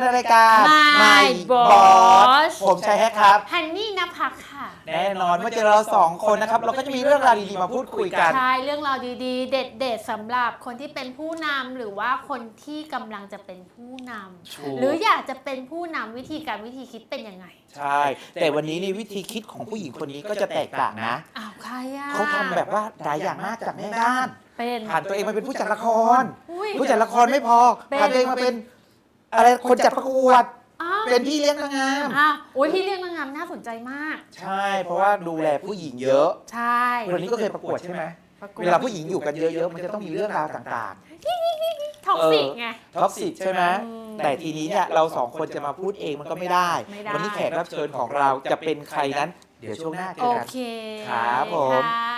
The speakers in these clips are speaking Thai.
เราสองคนในรายการ My Boss ผมชัยแฮกครับ ฮันนี่นภักค่ะ แน่นอนเมื่อเจอเราสองคนนะครับ เราก็จะมีเรื่องราวดีๆมาพูดคุยกัน ใช่ เรื่องราวดีๆ เด็ดๆสำหรับคนที่เป็นผู้นำหรือว่าคนที่กำลังจะเป็นผู้นถูกำหรืออยากจะเป็นผู้นำวิธีการวิธีคิดเป็นยังไง ใช่ แต่วันนี้นี่วิธีคิดของผู้หญิงคนนี้ก็จะแตกต่างนะอ้าวใครอะเขาทำแบบว่าหลายอย่างมากจากแม่บ้านเป็นผ่านตัวเองมาเป็นผู้จัดละครอุ้ยผู้จัดละครไม่พอเป็นผ่านตัวเองมาเป็น อะไรคนจัดประกวด อ้าวเป็นพี่เลี้ยงนางงาม อ้าวอุ้ยพี่เรียกนางงามน่าสนใจมาก ใช่ เพราะว่าดูแลผู้หญิงเยอะ ใช่คนนี้ก็เคยประกวดใช่ไหม ประกวดเวลาผู้หญิงอยู่กันเยอะๆ มันจะต้องมีเรื่องราวต่างท็อกซิกไง ๆ ท็อกซิกใช่ไหม อืมแต่ทีนี้เนี่ยเราสองคนจะมาพูดเองมันก็ไม่ได้ ไม่ได้ วันนี้แขกรับเชิญของเราจะเป็นใครนั้น เดี๋ยวช่วงหน้าเจโออกัน เคครับผม ค่ะ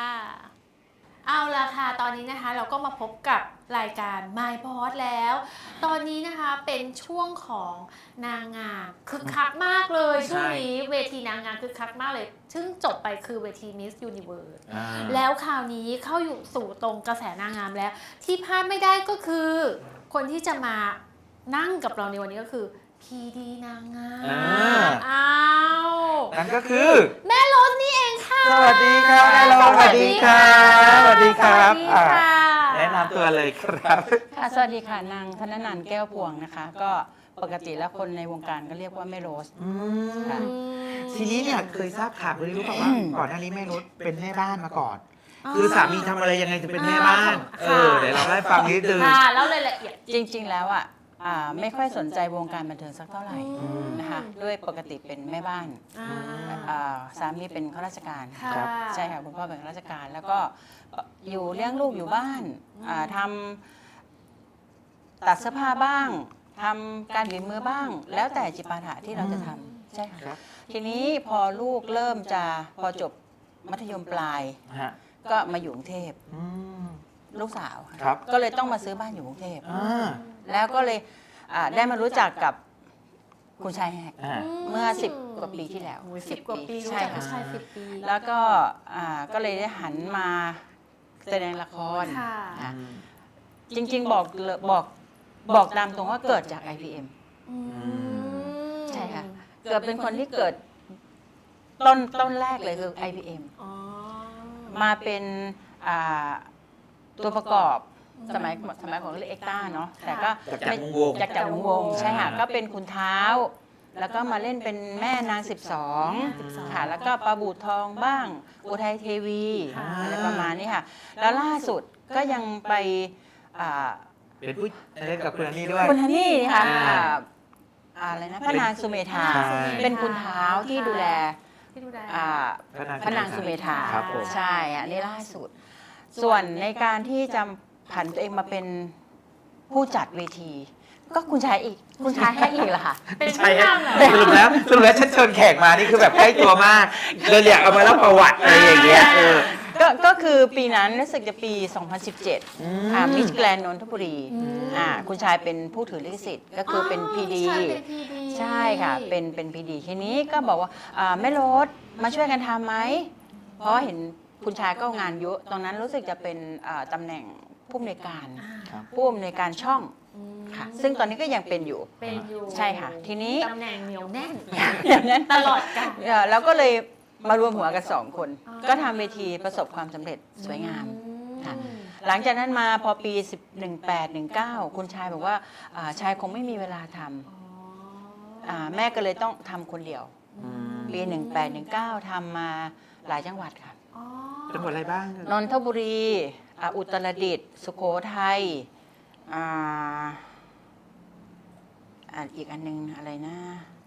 เอาละค่ะ ตอนนี้นะคะเราก็มาพบกับ รายการ My p o d แล้ว ตอนนี้นะคะเป็นช่วงของนางงามคึกคักมากเลยใช่ช่วงนี้เวทีนางงามคึกคักมากเลย ซึ่งจบไปคือเวที Miss Universe อ่าแล้วคราวนี้เข้าอยู่สู่ตรงกระแสนางงามแล้ว ที่พลาดไม่ได้ก็คือ คนที่จะมานั่งกับเราในวันนี้ก็คือพีดีนางงามอ่าอ้าวนั่นก็คือ แม่รถนี่เองค่ะ สวัสดีครับแม่รถสวัสดีครับสวัสดีครับสวัสดีอ่าค่ะ แนะนำตัวเลยครับ ค่ะสวัสดีค่ะนางธนนันท์แก้วพวงนะคะ ก็ปกติแล้วคนในวงการก็เรียกว่าแม่โรส อืมค่ะ ทีนี้เนี่ยเคยทราบข่าวเลยรู้ป่าวว่าก่อนหน้านี้แม่นุชเป็นแม่บ้านมาก่อน คือสามีทำอะไรยังไงจะเป็นแม่บ้าน เออเดี๋ยวเราให้ฟังนิดนึง ค่ะแล้วรายละเอียดจริง ๆ แล้วอะ อ่าไม่ค่อยสนใจวงการบันเทิงสักเท่าไหร่อืม นะคะด้วยปกติเป็นแม่บ้านอ่าอ่าสามีเป็นข้าราชการ ค่ะ ครับ ใช่ค่ะคุณพ่อเป็นข้าราชการแล้วก็อยู่เลี้ยงลูกอยู่บ้านอ่าทำตัดเสื้อผ้าบ้างทำการบีบมือบ้าง แล้วแต่จิปาถะที่เราจะทำใช่ค่ะครับทีนี้พอลูกเริ่มจะพอจบมัธยมปลายฮะก็มาอยู่กรุงเทพอืม ลูกสาวค่ะครับ ก็เลยต้องมาซื้อบ้านอยู่กรุงเทพอ่า แล้วก็เลยอ่าได้มารู้จักกับคุณชายแหก อ่า เมื่อ10กว่าปีที่แล้วโอ้ยสิบกว่าปีรู้ใช่จักค่ะ ผู้ชายสิบปีแล้วก็อ่าก็เลยได้หันมาแสดงละคร ค่ะ อะ จริงๆบอกเลยบอกบอกตามตรงว่าเกิดจาก IPM อืมใช่ค่ะเกิดเป็นคนที่เกิดต้นต้นแรกเลยคือ IPM อ๋อมาเป็นอ่าตัวประกอบ สมัยสมัยของเรียกเอ็กต้าเนาะแต่ก็จากจากวงวง จากจากวงวงใช่ค่ะก็เป็นคุณเท้า แล้วก็มาเล่นเป็นแม่นาง 12 ค่ะ แล้วก็ปลาบูทองบ้าง อุทัยเทวีอ่าอะไรประมาณนี้ค่ะ แล้วล่าสุดก็ยังไปอ่าเป็นผู้เล่นกับคุณอันนี่ด้วย คุณฮันนี่ค่ะอ่าอ่า อ่าอะไรนะพระนางสุเมธาใช่ เป็นคุณเท้าที่ดูแลที่ดูแล อ่า พระนาง พระนางสุเมธาครับผม ใช่อันนี้ล่าสุด ส่วนในการที่จะ ผันตัวเองมาเป็นผู้จัดเวที ก็คุณชายอีก คุณชายแค่อีกเหรอคะ เป็นใช่ผู้ฮะนำเหรอ สรุปแล้วสรุปแล้วฉันเชิญแขกมานี่คือแบบใกล้ตัวมากเลยอยากเอามาเล่าประวัติอะไรอย่างเงี้ยเออ ก็ก็คือปีนั้นรู้สึกจะปี 2017อือ่ามิสแกรนนนทบุรีอืมอ่าคุณชายเป็นผู้ถือลิขสิทธิ์ก็คือเป็นพีดี ใช่เป็น PD ใช่ค่ะ เป็นเป็นพีดีทีนี้ก็บอกว่าอ่าแม่รถมาช่วยกันทำไหม เพราะว่าเห็นคุณชายก็งานเยอะตอนนั้นรู้สึกจะเป็นอ่าตำแหน่ง ผู้อำนวยการอ่าครับ ผู้อำนวยการช่องอืมค่ะ ซึ่งตอนนี้ก็ยังเป็นอยู่ เป็นอยู่ใช่ค่ะ ทีนี้ตำแหน่งเหนียวแน่น อย่างนั้นตลอดกาลเอ่อแล้วก็เลยมารวมหัวกันสองคน อ๋อ ก็ทำเวทีประสบความสำเร็จสวยงามอืมค่ะ หลังจากนั้นมาพอปี 1819 คุณชายบอกว่าอ่าชายคงไม่มีเวลาทอ๋อำอ่าแม่ก็เลยต้องทำคนเดียว อืม ปี 1819ทำมาหลายจังหวัดค่ะ อ๋อ จังหวัดอะไรบ้าง นนทบุรี อ่าอุตรดิตถ์สุโขทัยอ่าอ่าอีกอันนึงอะไรนะ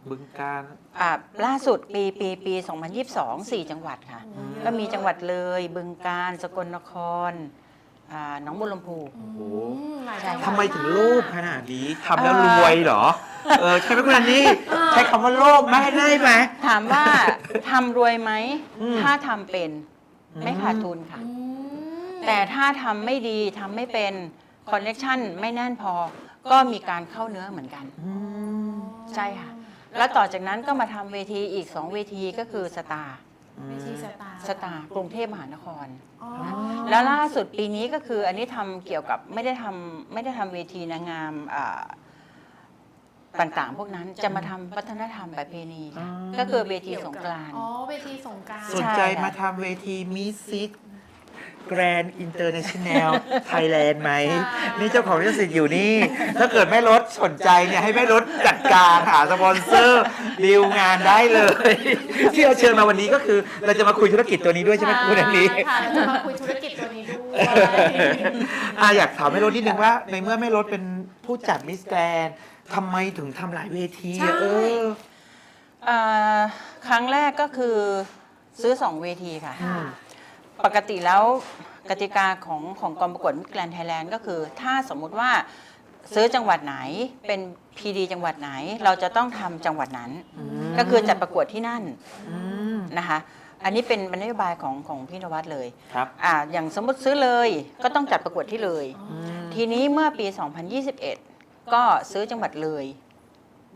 บึงการอ่าล่าสุดปีปีปี 2022 4 จังหวัดค่ะอืมก็มีจังหวัดเลย บึงการสกลนครอ่าหนองบัวลำพู โอ้โหอืมหลายใช่จังหวัดทำไมถึงโลภขนาดนี้ทำแล้วรวยเหรอ เออใช่ไหมคุณอันนี่ใช้คำว่าโลภไม่ได้ไหม ถามว่า ทำรวยไหม อืม ถ้าทำเป็นอืมไม่ขาดทุนค่ะ อืม แต่ถ้าทำไม่ดีทำไม่เป็นคอนเนคชั่นไม่แน่นพอ ก็มีการเข้าเนื้อเหมือนกันอืมใช่ค่ะ แล้วต่อจากนั้นก็มาทำเวทีอีก 2 เวทีก็คือสตาร์เวทีสตาร์สตาร์กรุงเทพมหานคร อ๋อแล้วล่าสุดปีนี้ก็คืออันนี้ทำเกี่ยวกับไม่ได้ทำไม่ได้ทำเวทีนางงามอ่าต่างๆ พวกนั้นจะมาทำวัฒนธรรมประเพณีค่ะอ๋อ ก็คือเวทีสงกรานต์ อ๋อเวทีสงกรารสนใจมาทำเวทีมิสซิส แกรนด์อินเตอร์เนชั่นแนลไทยแลนด์ไหม นี่เจ้าของลิขสิทธิ์อยู่นี่ ถ้าเกิดแม่รถสนใจเนี่ย ให้แม่รถจัดการหาสปอนเซอร์ดีลงานได้เลย ที่เราเชิญมาวันนี้ก็คือ เราจะมาคุยธุรกิจตัวนี้ด้วยใช่ไหมคุณอันนี้ ค่ะเราจะมาคุยธุรกิจตัวนี้ด้วยอะอยากถามแม่รถนิดนึงว่า ในเมื่อแม่รถเป็นผู้จัดมิสแกรนด์ทำไมถึงทำหลายเวทีอะเออเอ่อครั้งแรกก็คือซื้อสองเวทีค่ะอืม ปกติแล้วกติกาของของกองประกวดมิสแกรนไทยแลนด์ก็คือ ถ้าสมมุติว่าซื้อจังหวัดไหนเป็น PD จังหวัดไหน เราจะต้องทำจังหวัดนั้น ก็คือจัดประกวดที่นั่นอืมนะคะ อันนี้เป็นนโยบายของของพี่นวัดเลยครับ อ่าอย่างสมมติซื้อเลยก็ต้องจัดประกวดที่เลยอืมทีนี้เมื่อปี 2021 ก็ซื้อจังหวัดเลย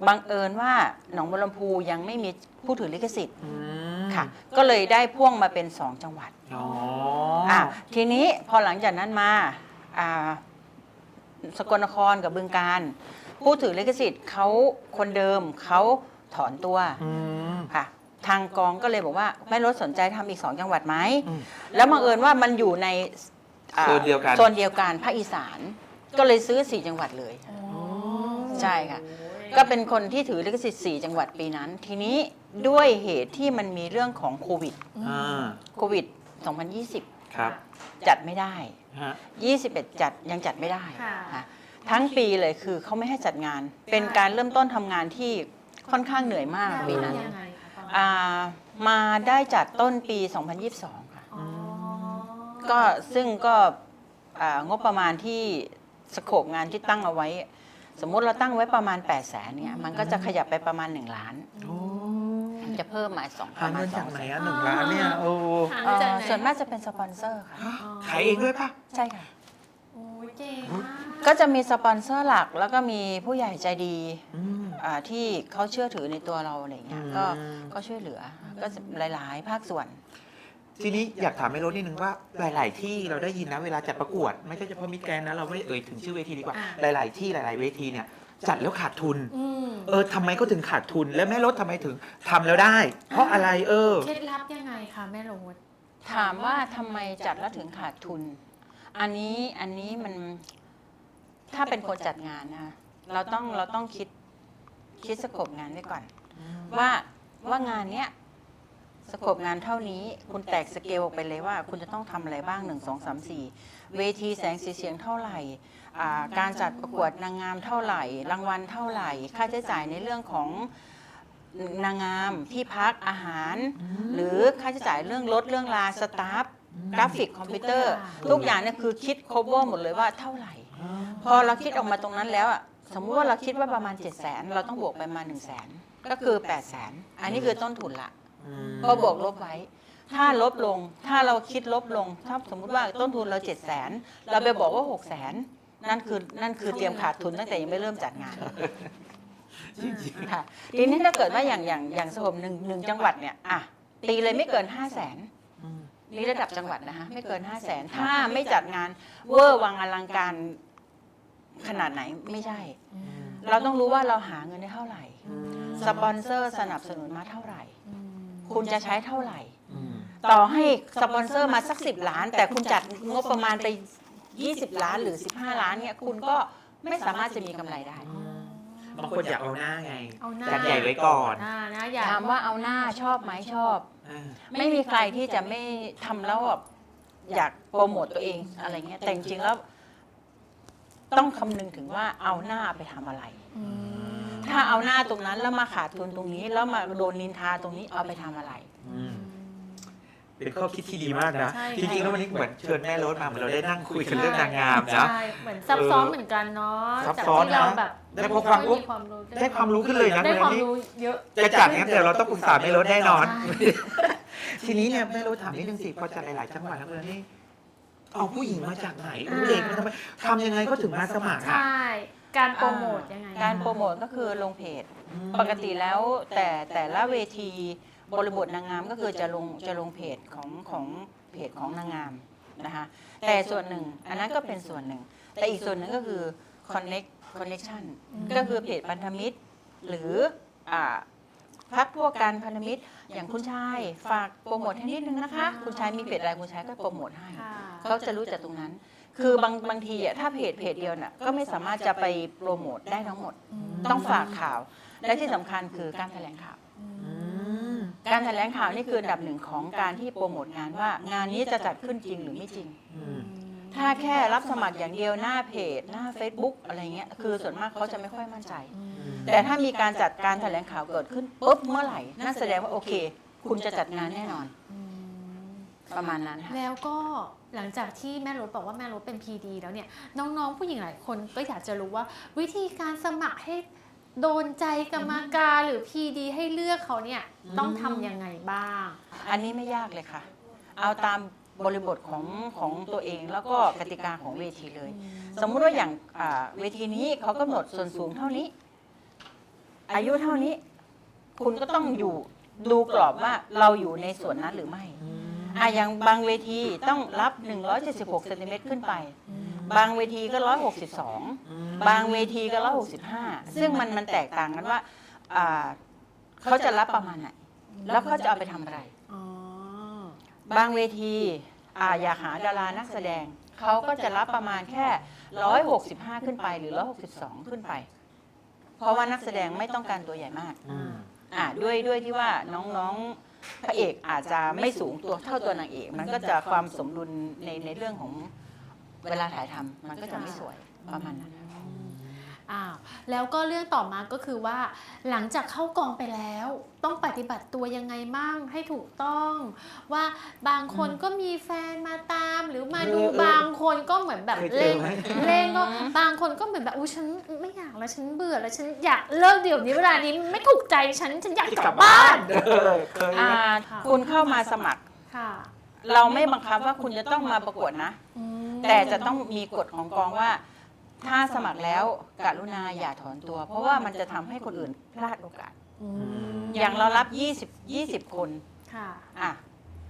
บังเอิญว่าหนองบัวลำพูยังไม่มีผู้ถือลิขสิทธิ์ อืม ค่ะ ก็เลยได้พ่วงมาเป็น 2 จังหวัดอ๋ออะทีนี้พอหลังจากนั้นมาอ่าสกลนครกับบึงการผู้ถือลิขสิทธิ์เขาคนเดิมเขาถอนตัวอืม ค่ะ ทางกองก็เลยบอกว่าไม่ลดสนใจทำอีก2จังหวัดไหมอืมแล้วบังเอิญว่ามันอยู่ในอ่าโซนเดียวกัน โซนเดียวกันภาคอีสาน ก็เลยซื้อ4จังหวัดเลยอ๋อใช่ค่ะ ก็เป็นคนที่ถือลิขสิทธิ์4จังหวัดปีนั้น ทีนี้ด้วยเหตุที่มันมีเรื่องของโควิดอ่าโควิด 2020 ครับจัดไม่ได้ ฮะ21 จัดยังจัดไม่ได้ค่ะ ค่ะทั้งปีเลยคือเขาไม่ให้จัดงาน เป็นการเริ่มต้นทำงานที่ค่อนข้างเหนื่อยมากปีนั้นยังไงคะตอนนั้นอ่ามาได้จัดต้นปี 2022 ค่ะ อ๋อก็ซึ่งก็อ่างบประมาณที่สโคปงานที่ตั้งเอาไว้ สมมุติเราตั้งไว้ประมาณ8 0 0แสนเนี่ยมันก็จะขยับไปประมาณ 1 ล้าน โอ้จะเพิ่มมาสองปหาระมาเงิณนสจาอกงไหนแสนอะหนึ่งล้านเนี่ยโอ้หาเอ่มาจากอไหนส่วนมากจะเป็นสปอนเซอร์ค่ะ ขายเองด้วยปะ ใช่ค่ะ โอ้ยเก่งมาก ก็จะมีสปอนเซอร์หลักแล้วก็มีผู้ใหญ่ใจดีอืมอ่าที่เขาเชื่อถือในตัวเราอะไรเงี้ยอืม ก็ก็ช่วยเหลือก็จะหลาย ๆ ภาคส่วน ทีนี้อยากถามไม่รู้นิดนึงว่าหลาย ๆ ที่เราได้ยินนะเวลาจัดประกวด ไม่ใช่เฉพาะมิสแกรนด์นะเราไม่เอ่ยถึงชื่อเวทีดีกว่า หลาย ๆ ที่หลาย ๆ เวทีเนี่ยจัดแล้วขาดทุน อืมเออทำไมก็ถึงขาดทุน และแม่รถทำไมถึงทำแล้วได้ เพราะอะไรเออ เคล็ดลับยังไงคะแม่โรดถามว่าทำไมจัดแล้วถึงขาดทุน อันนี้อันนี้มันถ้าเป็นคนจัดงานนะเราต้องเราต้องคิดคิดสโคปงานไว้ก่อน ว่าว่างานเนี้ย สโคปงานเท่านี้คุณแตกสเกลออกไปเลยว่า คุณจะต้องทำอะไรบ้างหนึ่งสองสามสี่เวทีแสงสีเสียงเท่าไหร่อ่าการจัดประกวดนางงามเท่าไหร่ รางวัลเท่าไหร่ ค่าใช้จ่ายในเรื่องของนางงามที่พักอาหาร หรือค่าใช้จ่ายเรื่องรถเรื่องลาสตาฟกราฟิกคอมพิวเตอร์ ทุกอย่างเนี่ยคือคิด cover หมดเลยว่าเท่าไหร่ พอเราคิดออกมาตรงนั้นแล้วอะสมมุติว่าเราคิดว่าประมาณ 7 0 0 0 0นเราต้องบวกไปมา 1 0 0 0 0แสนก็คือ 8 0 0 0 0นอันนี้คือต้นทุนละ อืมก็บวกลบไว้ ถ้าลบลง ถ้าเราคิดลบลง ถ้าสมมุติว่าต้นทุนเรา7 0 0 0 0นเราไปบอกว่า6 0 0 0 0นนั่นคือนั่นคือเตรียมขาดทุนตั้งแต่ยังไม่เริ่มจัดงานจริงค่ะทีนี้ถ้าเกิดว่าอย่างอย่างอย่างสมหนึ่งหนึ่งจังหวัดเนี่ยอะตีเลยไม่เกิน5 0 0 0 0นๆอืมนี่ระดับจังหวัดนะคะไม่เกิน5 0 0 0 0นถ้าไม่จัดงานเวอร์วังอลังการขนาดไหนไม่ใช่อืมเราต้องรู้ว่าเราหาเงินได้เท่าไหร่อืมสปอนเซอร์สนับสนุนมาเท่าไหร่อืม คุณจะใช้เท่าไหร่อืมต่อให้สปอนเซอร์มาสักสิบล้าน แต่คุณจัดงบประมาณไป 20 ล้านหรือ 15 ล้านเนี่ยคุณก็ไม่สามารถจะมีกำไรได้ บางคนอยากเอาหน้าไงเอาหน้า จัดใหญ่ไว้ก่อนหน้านะอย่าถามว่าเอาหน้าชอบไหมชอบ อ่าไม่มีใครที่จะไม่ทำแล้วแบบอยากโปรโมตตัวเองอะไรเงี้ยแต่จริงๆแล้ว ต้องคำนึงถึงว่าเอาหน้าไปทำอะไร อืม ถ้าเอาหน้าตรงนั้นแล้วมาขาดทุนตรงนี้ แล้วมาโดนนินทาตรงนี้เอาไปทำอะไร อืมเป็นข้อคิดที่ดีมากนะ ใช่ จริงๆแล้ววันนี้เหมือนเชิญแม่รถมาเหมือนเราได้นั่งคุยกันเรื่องนางงามนะ ใช่เหมือนซับซ้อนเหมือนกันเนาะซับจากซ้อนที่เรานะแบบได้พบความรู้มีความรู้ได้ความรู้ขึ้นเลยนะได้ความวันนี้รู้เยอะ จะจัดงั้นเดี๋ยวเราต้องปรึกษาแม่รถแน่นอนใช่ทีนี้เนี่ยแม่รถถามนิดนึงสิพอจัดหลายๆจังหวัดแล้วเนี่ยนี่เอาผู้หญิงมาจากไหนเอาเด็กมาทำไมทำยังไงก็ถึงมาสมัครใช่อะ การโปรโมทยังไงการโปรโมทก็คือลงเพจ ปกติแล้วแต่แต่ละเวทีบริบทนางงามก็คือจะลงจะลงเพจของของเพจของนางงามนะคะแต่ส่วนหนึ่งอันนั้นก็เป็นส่วนหนึ่ง แต่อีกส่วนหนึ่งก็คือ connect connection อืมก็คือเพจพันธมิตร หรืออ่าพักพวกการพันธมิตร อย่างคุณชายฝากโปรโมทให้นิดนึงนะคะ คุณชายมีเพจอะไรคุณชายก็โปรโมทให้ค่ะเขาจะรู้จากตรงนั้น คือบางบางทีอะถ้าเพจเพจเดียวน่ะก็ไม่สามารถจะไปโปรโมทได้ทั้งหมด ต้องฝากข่าว และที่สำคัญคือการแถลงข่าวอืมการแถลงข่าวนี่คืออันดับหนึ่งของการที่โปรโมทงานว่างานนี้จะจัดขึ้นจริงหรือไม่จริงอืมถ้าแค่รับสมัครอย่างเดียวหน้าเพจ หน้า Facebook อะไรเงี้ยคือส่วนมากเขาจะไม่ค่อยมั่นใจ แต่ถ้ามีการจัดการแถลงข่าวเกิดขึ้นปุ๊บเมื่อไหร่นั่นแสดงว่าโอเค คุณจะจัดงานแน่นอน ประมาณนั้นค่ะ แล้วก็หลังจากที่แม่รถบอกว่าแม่รถเป็น PD แล้วเนี่ย น้องๆผู้หญิงหลายคนก็อยากจะรู้ว่า วิธีการสมัครให้โดนใจกรรมการหรือ PD ให้เลือกเขาเนี่ยต้องทำยังไงบ้าง อันนี้ไม่ยากเลยค่ะ เอาตามบริบทของของตัวเองแล้วก็กติกาของเวทีเลย สมมุติว่าอย่างอ่าเวทีนี้เขากำหนดส่วนสูงเท่านี้ อายุเท่านี้ คุณก็ต้องอยู่ดูกรอบว่าเราอยู่ในส่วนนั้นหรือไม่อ่ะอย่างบางเวทีต้องรับ 176เซนติเมตรขึ้นไป บางเวทีก็ 162 บางเวทีก็ 165 ซึ่งมันมันแตกต่างกันว่าอ่าเขาจะรับประมาณไหน แล้วเขาจะเอาไปทำอะไร อ๋อ บางเวทีอ่าอยากหาดารานักแสดง เขาก็จะรับประมาณแค่ 165 ขึ้นไปหรือ 162 ขึ้นไป เพราะว่านักแสดงไม่ต้องการตัวใหญ่มากอืมอ่าด้วยด้วยที่ว่าน้องๆ พระเอกอาจจะไม่สูงตัวเท่าตัวนางเอก มันก็จะความสมดุลในในเรื่องของเวลาถ่ายทำมันก็จะไม่สวยประมาณนั้นอ้าวแล้วก็เรื่องต่อมาก็คือว่า หลังจากเข้ากองไปแล้ว ต้องปฏิบัติตัวยังไงมั่งให้ถูกต้อง ว่าบางคนก็มีแฟนมาตามหรือมาดูเออเออบางคนก็เหมือนแบบเคยเจอเล่นไหม เล่นก็บางคนก็เหมือนแบบอุ้ยฉันไม่อยาก แล้วฉันเบื่อแล้วฉันอยากเลิกเดี๋ยวนี้เวลานี้ไม่ถูกใจฉันฉันอยากกลับบ้านเออเคยอ่าค่ะคุณเข้ามาสมัคร ค่ะเราไม่บังคับว่าคุณจะต้องมาประกวดนะ อืมแต่จะต้องมีกฎของกองว่า ถ้าสมัครแล้วกรุณาอย่าถอนตัว เพราะว่ามันจะทำให้คนอื่นพลาดโอกาส อืมอย่างเรารับ 20 20 คนค่ะ อะ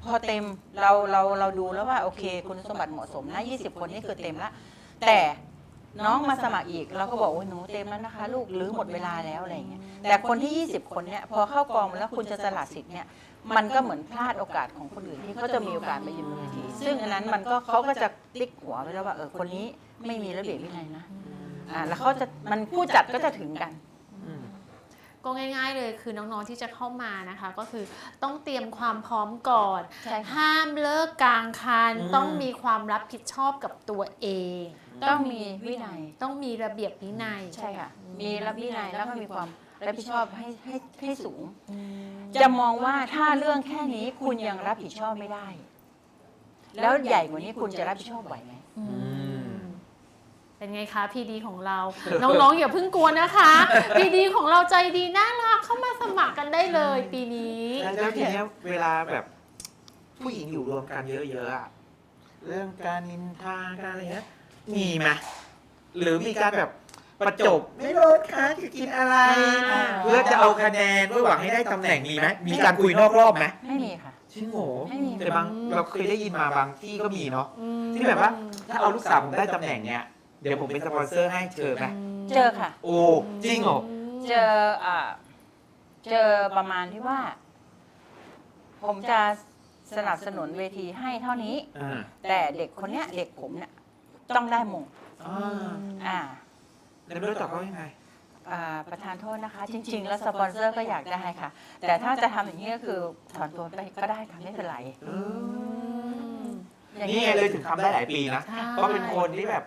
พอเต็มเราเราเราดูแล้วว่าโอเค คุณสมบัติเหมาะสมนะ 20 คนนี่คือเต็มละแต่ น้องมาสมัครอีกเราก็บอกว่าหนูเต็มแล้วนะคะ ลูกหรือหมดเวลาแล้วอะไรอย่างเงี้ยแต่คนที่ 20 คนเนี่ยพอเข้ากองแล้วคุณจะสละสิทธิ์เนี่ยมันก็เหมือนพลาดโอกาสของคนอื่นที่เขาจะมีโอกาสไปยืนบนเวทีซึ่งอันนั้นมันก็เขาก็จะติ๊กหัวไว้แล้วว่าเออคนนี้ไม่มีระเบียบวินัยนะอ่าแล้วเขาจะมันผู้จัดก็จะถึงกัน ก็ง่ายๆเลยคือน้องๆที่จะเข้ามานะคะ ก็คือต้องเตรียมความพร้อมก่อน ใช่ค่ะ ห้ามเลิกกลางคัน อืม ต้องมีความรับผิดชอบกับตัวเอง ต้องมีวินัย ต้องมีระเบียบวินัยใช่ค่ะ มีรับวินัยแล้วก็มีความรับผิดชอบให้ให้ให้สูง อืมจะมองว่าถ้าเรื่องแค่นี้คุณยังรับผิดชอบไม่ได้ แล้วใหญ่กว่านี้คุณจะรับผิดชอบไหวไหม อืมม เป็นไงคะพีดีของเรา น้องๆอย่าเพิ่งกลัวนะคะพีดีของเราใจดีน่ารักเข้ามาสมัครกันได้เลยปีนี้แล้วแล้วทีเนี้ยเวลาแบบผู้หญิงอยู่รวมกันเยอะๆอะเรื่องการนินทาการอะไรเงี้ยมีไหมหรือมีการแบบประจบไม่ลดค่ะจะกินอะไรอ่าเพื่อจะเอาคะแนนเพื่อหวังให้ได้ตำแหน่งมีไหมมีการคุยนอกรอบไหมไม่มีค่ะจริงโหไม่มีแต่บางเราเคยได้ยินมาบางที่ก็มีเนาะอืมที่แบบว่า ถ้าเอาลูกสาวผมได้ตำแหน่งเนี้ย เดี๋ยวผมเป็นสปอนเซอร์ให้เจอไหมเจอค่ะ โอ้จริงเหรอ เจออ่าเจอประมาณที่ว่า ผมจะสนับสนุนเวทีให้เท่านี้ อ่าแต่เด็กคนเนี้ย เด็กผมเนี่ยต้องได้มงอ่าอ่า แล้วไม่รู้ตอบเขายังไง อ่าประธานโทษนะคะ จริง ๆ แล้วสปอนเซอร์ก็อยากได้ค่ะ แต่ถ้าจะทำอย่างนี้ก็คือถอนตัวไปก็ได้ค่ะไม่เป็นไร เออืมอย่างนี่ไงเลยถึงทำได้หลายปีนะ ใช่ เพราะเป็นคนที่แบบ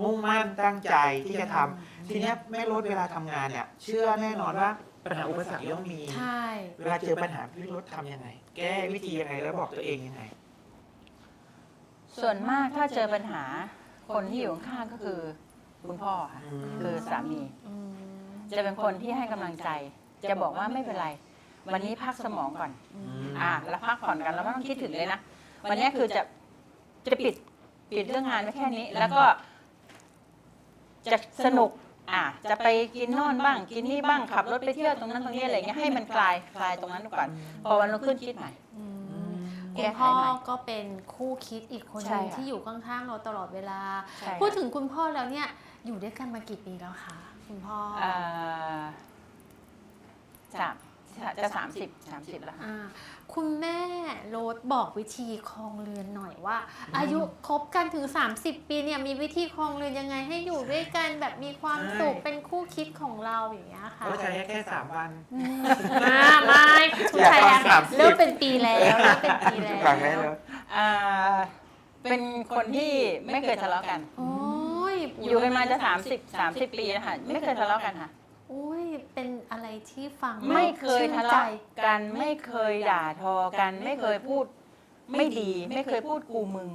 มุ่งมั่นตั้งใจที่จะทำทีเนี้ยแม่รถเวลาทำงานเนี่ย เชื่อแน่นอนว่าปัญหาอุปสรรคย่อมมี ใช่ เวลาเจอปัญหาพี่รถทำยังไง แก้วิธียังไงแล้วบอกตัวเองยังไง ส่วนมากถ้าเจอปัญหาคนที่อยู่ข้างๆก็คือคุณพ่อค่ะอืม คือสามี อืมจะเป็นคนที่ให้กำลังใจ จะบอกว่าไม่เป็นไร วันนี้พักสมองก่อนอ่าแล้วพักผ่อนกันแล้วไม่ต้องคิดถึงเลยนะ วันนี้คือจะจะปิดปิดเรื่องงานไว้แค่นี้ แล้วก็ จะสนุกอ่าจะไปกินโน่นบ้าง กินนี่บ้างขับรถไปเที่ยวตรงนั้นตรงนี้อะไรเงี้ยให้มันคลายคลายตรงนั้นก่อนพอวันรุ่งขึ้นคิดใหม่อืมแก้คุณไขพ่อใหม่ก็เป็นคู่คิดอีกคนหใช่นึงค่ะที่อยู่ข้างๆเราตลอดเวลา ใช่ค่ะ พูดถึงคุณพ่อแล้วเนี่ยอยู่ด้วยกันมากี่ปีแล้วคะคุณพ่อออ่าสาม จะสามสิบสามสิบแล้วค่ะ อ่าคุณแม่โรสบอกวิธีครองเรือนหน่อยว่า อายุคบกันถึง 30 ปีเนี่ยมีวิธีครองเรือนยังไงให้อยู่ด้วยกันแบบมีความสุขใช่ เป็นคู่คิดของเราอย่างเงี้ยค่ะก็ใช้แค่สามวัน อืมอ่าไม่คุณชายอยากฟัง30 เริ่มเป็นปีแล้วเริ่มเป็นปีแล้วฟังได้แล้ว อ่าเป็นคนที่ไม่เคยทะเลาะกัน โอ้ยอยู่กันมาจะสามสิบสามสิบปีแล้วค่ะไม่เคยทะเลาะกันค่ะ โอ้ย เป็นอะไรที่ฟังไม่เคยชื่นทะใจเลาะกันไม่เคยด่าทอกัน ไม่เคยพูดไม่ดี ไม่เคยพูดกูมึง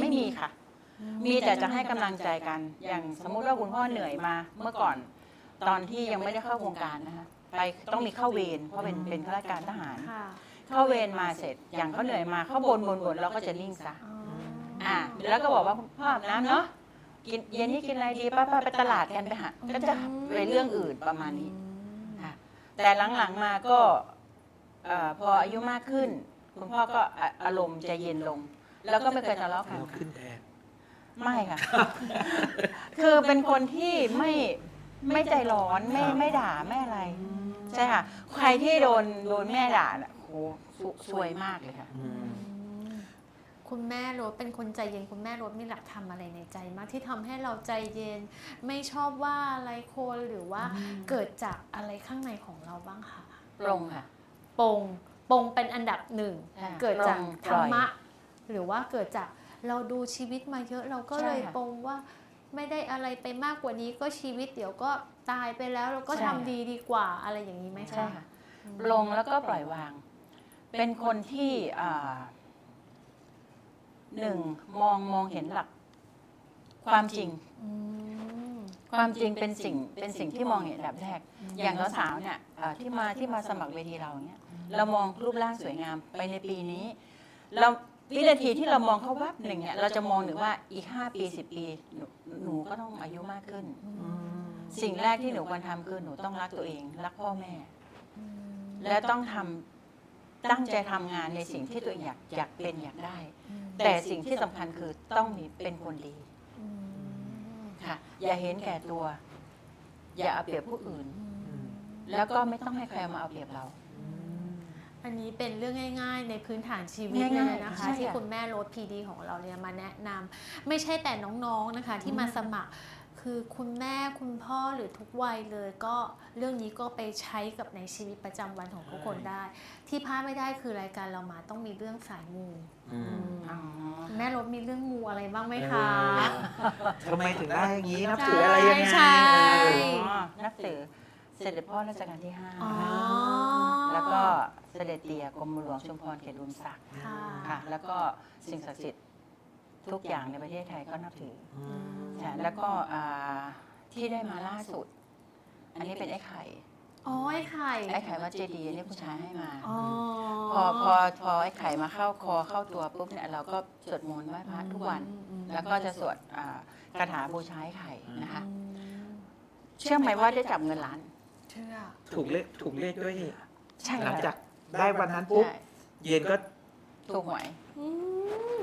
ไม่มีค่ะ มีแต่จะให้กำลังใจกัน อย่างสมมุติว่าคุณพ่อเหนื่อยมาเมื่อก่อน ตอนที่ยังไม่ได้เข้าวงการนะคะไปต้องมีเข้าเวรเพราะเป็นเป็นข้าราชการทหารค่ะเข้าเวรมาเสร็จอย่างเขาเหนื่อยมาเขาบนบนบนเราก็จะนิ่งซะอ๋ออ่าแล้วก็บอกว่าพ่ออาบน้ำเนาะ กินเย็นนี้กินอะไรดีป้าป้าไปตลาดกันไปหาก็จะไปเรื่องอื่นประมาณนี้ค่ะแต่หลังๆมาก็เอ่อพออายุมากขึ้น คุณพ่อก็อะอารมณ์ใจเย็นลง แล้วก็ไม่เคยทะเลาะกันเราขึ้นแทน ไม่ค่ะ คือเป็นคนที่ไม่ไม่ใจร้อนไม่ครับ ไม่ด่าไม่อะไร ใช่ค่ะ ใครที่โดนโดนแม่ด่าน่ะโหสุซวยมากเลยค่ะ อืม คุณแม่โรสเป็นคนใจเย็นคุณแม่โรสมีหลักธรรมอะไรในใจมากที่ทำให้เราใจเย็น ไม่ชอบว่าอะไรคนหรือว่าเกิดจากอะไรข้างในของเราบ้างคะปรงค่ะปงปงเป็นอันดับหนึ่งค่ะเกิดจากปรงธรรมะปล่อยหรือว่าเกิดจากเราดูชีวิตมาเยอะเราก็ใช่เลยค่ะปงว่าไม่ได้อะไรไปมากกว่านี้ก็ชีวิตเดี๋ยวก็ตายไปแล้วเราก็ใช่ทำดีดีกว่าอะไรอย่างนี้ไหมคะใช่ค่ะปรงแล้วก็ปล่อยวาง เป็นคนที่อ่า หนึ่งมองมองเห็นหลัก ความจริงอืมความจริงเป็นสิ่งเป็นสิ่งที่มองเห็นแบบแรก อย่างสาวๆเนี่ยเอ่อที่มาที่มาสมัครเวทีเราเนี่ยเรามองรูปร่างสวยงามไปในปีนี้ เราวินาทีที่เรามองเขาวับหนึ่งเนี่ยเราจะมองถึงว่าอีก5ปี10ปีหนูหนูก็ต้องอายุมากขึ้น สิ่งแรกที่หนูควรทำคือหนูต้องรักตัวเอง รักพ่อแม่อืมและต้องทำ ตั้งใจทำงานในสิ่งที่ตัวเองอยากอยากเป็นอยากได้ อืมแต่สิ่งที่สำคัญคือต้องมีเป็นคนดีอืมค่ะ อย่าเห็นแก่ตัว อย่าเอาเปรียบผู้อื่น อืมแล้วก็ไม่ต้องให้ใครมาเอาเปรียบเรา อันนี้เป็นเรื่องง่าย ๆ ในพื้นฐานชีวิตง่ายๆเลยนะคะ ใช่ค่ะที่คุณแม่โรสพีดีของเราเนี่ยมาแนะนำไม่ใช่แต่น้องๆนะคะ ที่มาสมัคร คือคุณแม่คุณพ่อหรือทุกวัยเลยก็เรื่องนี้ก็ไปใช้กับในชีวิตประจำวันของทุกคนได้ ที่พลาดไม่ได้คือรายการเรามาต้องมีเรื่องสายมูอืมอ๋อคุณแม่โรสมีเรื่องมูอะไรบ้างไหมคะ ทำไมถึงได้อย่างนี้นับถืออะไรยังไงใช่เออ อ๋อนับถือเสด็จพ่อรัชกาลที่ห้าอ๋อแล้วก็เสด็จเตี่ยกรมหลวงชุมพรเขตอุดมศักดิ์ค่ะ ค่ะ แล้วก็สิ่งศักดิ์สิทธิ์ ทุกอย่างในประเทศไทยก็นับถืออืมค่ะแล้วก็อ่าที่ได้มาล่าสุด อันนี้เป็นไอ้ไข่อ๋อไอ้ไข่ไอ้ไข่วัดเจดีย์อันนี้ผู้ชายให้มาอ๋อพอพอพอไอ้ไข่มาเข้าคอเข้าตัวปุ๊บเนี่ยเราก็สวดมนต์ไหว้พระทุกวันอืมแล้วก็จะสวดอ่าคาถาบูชาไอ้ไข่นะคะอืมเชื่อไหมว่าได้จับเงินล้าน เชื่อถูกเลขถูกเลขด้วยนี่ใช่หลังค่ะจากได้วันนั้นปุ๊บใช่เย็นก็ถูกหวยอืม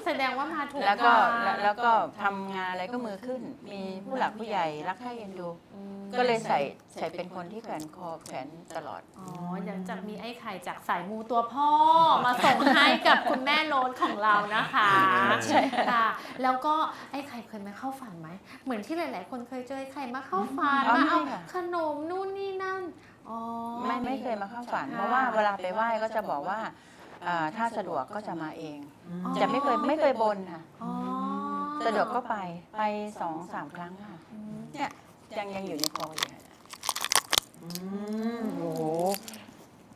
แสดงว่ามาถูกแล้วก็ทางแล้วแล้วก็ทำงานอะไรก็มือขึ้น มีผู้หลักผู้ใหญ่รักใคร่เอ็นดูอืมก็เลยใส่ใส่เป็นคนที่แขวนคอแขวนตลอด อ๋อหลังจากมีไอ้ไข่จากสายมูตัวพ่อ มาส่งให้กับคุณแม่โรนของเรานะคะใช่ ค่ะแล้วก็ไอ้ไข่เคยมาเข้าฝันไหม เหมือนที่หลาย ๆ คนเคยเจอไอ้ไข่มาเข้าฝันอ๋อมาเอาไม่ค่ะ ขนมนู่นนี่นั่นอ๋อ ไม่ไม่เคยมาเข้าฝันค่ะเพราะว่าเวลาไปไหว้ก็จะบอกว่า อ่าถ้าสะดวกก็จะมาเอง อ๋อ จะไม่เคยไม่เคยบนค่ะ อ๋อสะดวกก็ไปไปสองสามครั้งค่ะ อืมเนี่ยยังยังอยู่ในคออยู่ค่ะ อืมโอ้โห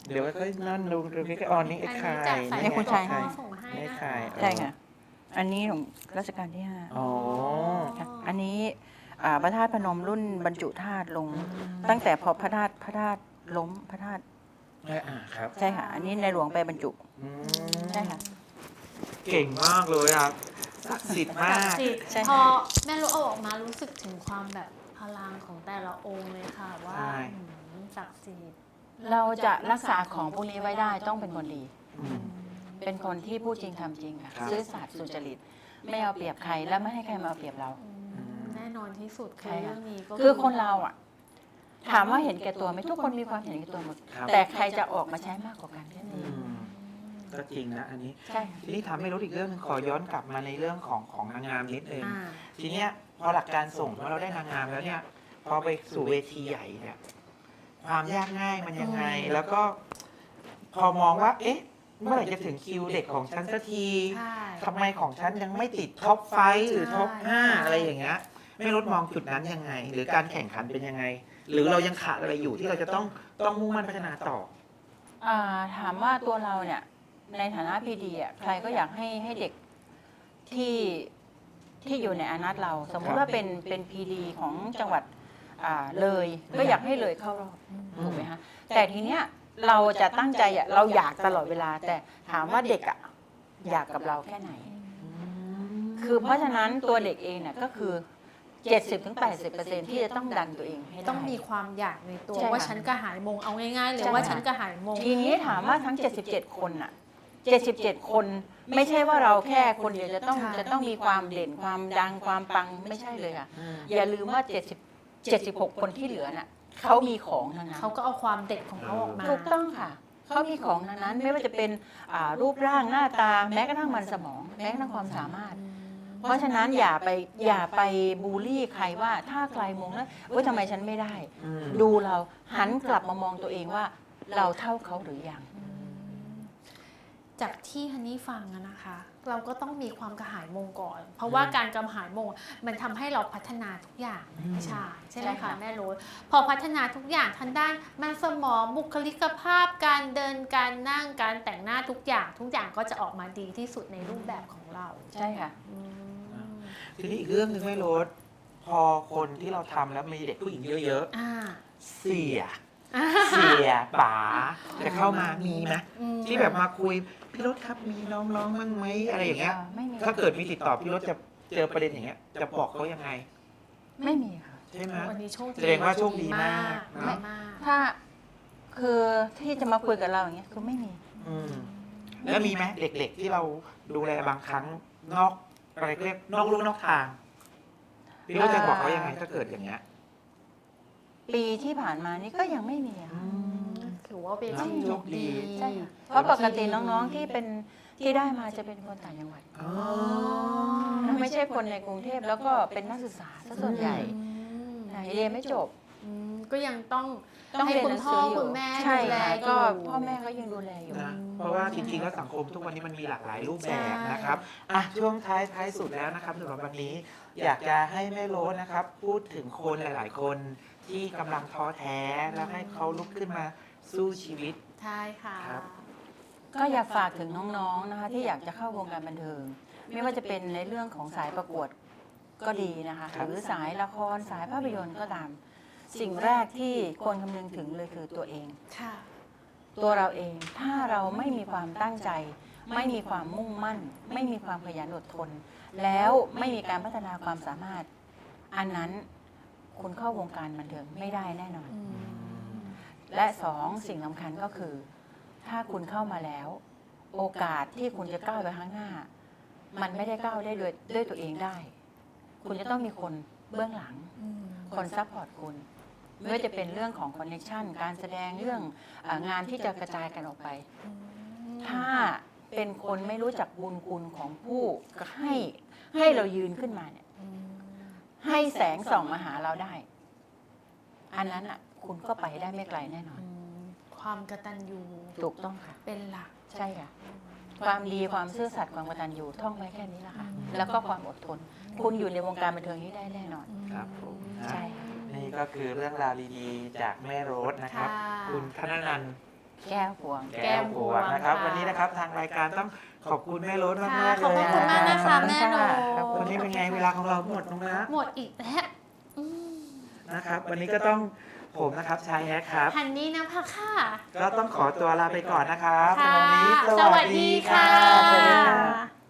เดี๋ยวก็นั่นดูดูใกล้ๆอ๋อนี่ไอ้อันไข่นี้จากสายนี่มูคุณตัวชายพ่อไข่ส่งให้ไอ้นะไข่คะใช่ค่ะ อันนี้ของรัชกาลที่ห้าอ๋อค่ะอันนี้อ่าพระธาตุพนมรุ่นบรรจุธาตุลง ตั้งแต่พอพระธาตุพระธาตุล้มพระธาตุ อ่าครับ ใช่ค่ะ อันนี้ในหลวงไปบรรจุอืมใช่ค่ะ เก่งมากเลยอะศักดิ์สิทธิ์มาศักกดิ์สิทธิ์ใช่พอแม่รู้เอาออกมารู้สึกถึงความแบบพลังของแต่ละองค์เลยค่ะว่าใช่ อืมศักดิ์สิทธิ์เราจะรักษาของพวกนี้ไว้ได้ต้องเป็นคนดี อืม เป็นคนที่พูดจริงทำจริงค่ะครับ ซื่อสัตย์สุจริต ไม่เอาเปรียบใครและไม่ให้ใครมาเอาเปรียบเรา อืมแน่นอนที่สุดใช่คือค่ะเรื่องนี้ก็ คือคนเราอะ ถามว่าเห็นแก่ตัวไหมทุกคนมีความเห็นแก่ตัวหมด ครับ แต่ใครจะออกมาใช้มากกว่ากันแค่นั้นอืเองมก็จริงนะอันนี้ใช่ทีนี้ทำให้รู้อีกเรื่องหนึงขอย้อนกลับมาในเรื่องของของนางงามนิดนึง อ่า ทีเนี้ยพอหลักการส่งพอเราได้นางงามแล้วเนี่ย พอไปสู่เวทีใหญ่เนี่ยความยากง่ายมันยังไง แล้วก็ พอมองว่า เอ๊ะ เมื่อไหร่จะถึงคิวเด็กของฉันสักทีใช่ ทำไมของฉันยังไม่ติดท็อปไฟว์หรือท็อปใช่ห้าอะไรอย่างเงี้ยไม่ลดมองจุดนั้นยังไง หรือการแข่งขันเป็นยังไง หรือเรายังขาดอะไรอยู่ที่เราจะต้องต้องมุ่งมั่นพัฒนาต่อ อ่าถามว่าตัวเราเนี่ยในฐานะพีดีอะใครก็อยากให้ให้เด็กที่ที่อยู่ในอนัตเรา สมมุครัติบว่าเป็นเป็นพีดีของจังหวัดอ่าเลยก็อยากให้เลยเข้ารอบอืมถูกไหมคะแต่ทีเนี้ยเราจะตั้งใจอะเราอยากตลอดเวลา แต่ถามว่าเด็กอะอยากกับเราแค่ไหน คือเพราะฉะนั้นตัวเด็กเองเนี่ยก็คือ 70-80%ที่จะต้องดันตัวเองให้ได้ ต้องมีความอยากในตัวใช่ค่ะว่าฉันก็หายมงเอาง่ายๆเลยใช่ว่าค่ะ ฉันก็หายมง ทีนี้ถามว่าทั้ง 77 คนน่ะ77 คนไม่ใช่ว่าเราแค่คนเดียวจะต้องค่ะ จะต้องมีความเด่นความดังความปังไม่ใช่เลยค่ะอย่าลืมว่า 70 76 คนที่เหลือน่ะเขามีของทั้งนั้นเขาก็เอาความเด็ดของเขาออกมา ถูกต้องค่ะ เขามีของทั้งนั้นไม่ว่าจะเป็นอ่ารูปร่างหน้าตาแม้กระทั่งมันสมอง แม้กระทั่งความสามารถ เพราะฉะนั้นอย่าไปอย่าไปบูลลี่ใครว่าถ้าใครมองแล้วเอ้ยทำไมฉันไม่ได้อืมดูเราหันกลับมามองตัวเองว่า เราเท่าเขาหรือยัง จากที่ฮันนี่ฟังอะนะคะ เราก็ต้องมีความกระหายมงก่อน เพราะว่าการกระหายมงมันทำให้เราพัฒนาทุกอย่างอืมใช่ใช่ไหมใช่คะค่ะแม่โรสพอพัฒนาทุกอย่างทางด้านมันสมองบุคลิกภาพการเดินการนั่งการแต่งหน้าทุกอย่าง ทุกอย่างก็จะออกมาดีที่สุดในรูปแบบของเรา ใช่ค่ะ อืม ทีนี้อีกเรื่องหนึ่งไม่ลดพอคนที่เราทำแล้วมีเด็กผู้หญิงเยอะอ่าๆ เสียเสียป๋าจะเข้ามามีไหมอืมที่แบบมาคุยพี่รถครับมีน้องๆบ้างไหมอะไรอย่างเงี้ย ไม่มีถ้าเกิดมีติดต่อพี่รถจะเจอประเด็นอย่างเงี้ย จะบอกเขายังไง ไม่มีค่ะ ใช่ไหม วันนี้โชคดีแสดงว่าโชคดีมากดีเนอะ มากถ้าคือที่จะมาคุยกับเราอย่างเงี้ยคือไม่มี อืมแล้วมีไหมเด็กๆที่เราดูแลบางครั้งนอก อะไรเรียกนอกลู่นอกทางพี่รถจะบอกเขายังไงถ้าเกิดอย่างเงี้ย ปีที่ผ่านมานี่ก็ยังไม่มีอะอืค่ะมถือว่าเป็นครับสิ่งโชคดี ใช่ค่ะเพราะปกติน้องๆที่เป็นที่ได้มาจะเป็นคนต่างจังหวัด อ๋อ ไม่ใช่คนในกรุงเทพแล้วก็เป็นนักศึกษาซะส่วนใหญ่อืมใช่เรียนไม่จบ อืมก็ยังต้องต้องให้เรียนคุหณนังพ่อสืออยู่ คุณแม่ใช่ดูแลค่ะอยู่ ก็พ่อแม่เขายังดูแลอยู่ นะเพราะว่าจริงๆแล้วสังคมทุกวันนี้มันมีหลากหลายรูปแบบนะครับอะช่วงท้ายท้ายสุดแล้วนะครับสำหรับวันนี้ อยากจะให้แม่โรสนะครับ พูดถึงคนหลาย ๆ คนที่กำลังท้อแท้แล้วให้เขาลุกขึ้นมาสู้ชีวิต ใช่ค่ะ ครับ ก็อยากฝากถึงน้องๆนะคะ ที่อยากจะเข้าวงการบันเทิง ไม่ว่าจะเป็นในเรื่องของสายประกวดก็ดีนะคะครับหรือสายละครสายภาพยนตร์ก็ตาม สิ่งแรกที่ควรคำนึงถึงเลยคือตัวเอง ค่ะ ตัวเราเองถ้าเราไม่มีความตั้งใจ ไม่มีความมุ่งมั่น ไม่มีความขยันอดทน แล้วไม่มีการพัฒนาความสามารถ อันนั้นคุณเข้าวงการบันเทิงไม่ได้แน่นอนอืมและสองสิ่งสำคัญก็คือ ถ้าคุณเข้ามาแล้ว โอกาสที่คุณจะก้าวไปข้างหน้า มันไม่ได้ก้าวได้ด้วยด้วยตัวเองได้ คุณจะต้องมีคนเบื้องหลังอืมคนซัพพอร์ตคุณ ไม่ว่าจะเป็นเรื่องของคอนเนคชันการแสดงเรื่องเอองานที่จะกระจายกันออกไป ถ้าเป็นคนไม่รู้จักบุญคุณของผู้ให้ให้เรายืนขึ้นมาเนี่ยอืมให้แสงส่องมาหาเราได้ อันนั้นอะ คุณก็ไปได้ไม่ไกลแน่นอนอืมความกตัญญูถูกต้องค่ะ เป็นหลักใช่ค่ะ ความดีความซื่อสัตย์ความกตัญญูท่องไว้แค่นี้แหละค่ะอืมแล้วก็ความอดทน คุณอยู่ในวงการบันเทิงนี้ได้แน่นอน ครับผมนะใช่ค่ะ นี่ก็คือเรื่องราวดีๆ จากแม่โรสนะครับค่ะคุณธนนันท์แก้วพวง แก้วพวงนะครับค่ะวันนี้นะครับทางรายการต้องขอบคุณแม่โรสมากค่ะๆขอบเลพยระคุณมากนะคะขอบคุณแม่ค่ะโนขอบคุณวันนี้เป็นไงเวลาของเราหมดลงแล้วหมดอีกแล้วอืมนะครับ วันนี้ก็ต้องผมนะครับชายแฮกครับ ฮันนี่นะพักค่ะ ก็ต้องขอตัวลาไปก่อนนะครับค่ะสำหรับวันนี้สวัสดีค่ะ สวัสดีครับ